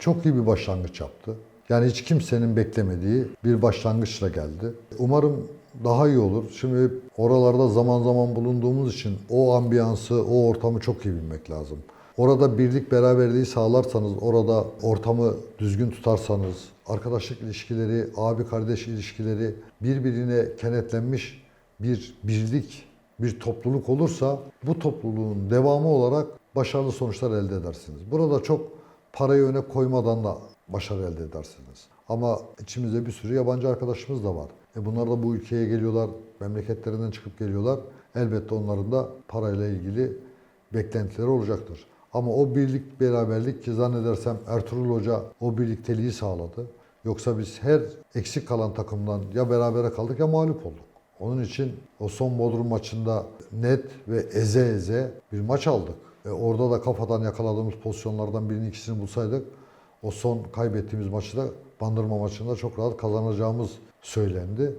çok iyi bir başlangıç yaptı. Yani hiç kimsenin beklemediği bir başlangıçla geldi. Umarım daha iyi olur. Şimdi oralarda zaman zaman bulunduğumuz için o ambiyansı, o ortamı çok iyi bilmek lazım. Orada birlik beraberliği sağlarsanız, orada ortamı düzgün tutarsanız, arkadaşlık ilişkileri, abi kardeş ilişkileri birbirine kenetlenmiş bir birlik, bir topluluk olursa bu topluluğun devamı olarak başarılı sonuçlar elde edersiniz. Burada çok parayı öne koymadan da başarı elde edersiniz. Ama içimizde bir sürü yabancı arkadaşımız da var. E bunlar da bu ülkeye geliyorlar, memleketlerinden çıkıp geliyorlar. Elbette onların da parayla ilgili beklentileri olacaktır. Ama o birlik, beraberlik ki zannedersem Ertuğrul Hoca o birlikteliği sağladı. Yoksa biz her eksik kalan takımdan ya berabere kaldık ya mağlup olduk. Onun için o son Bodrum maçında net ve eze eze bir maç aldık. E orada da kafadan yakaladığımız pozisyonlardan birini ikisini bulsaydık o son kaybettiğimiz maçı da Bandırma maçında çok rahat kazanacağımız söylendi.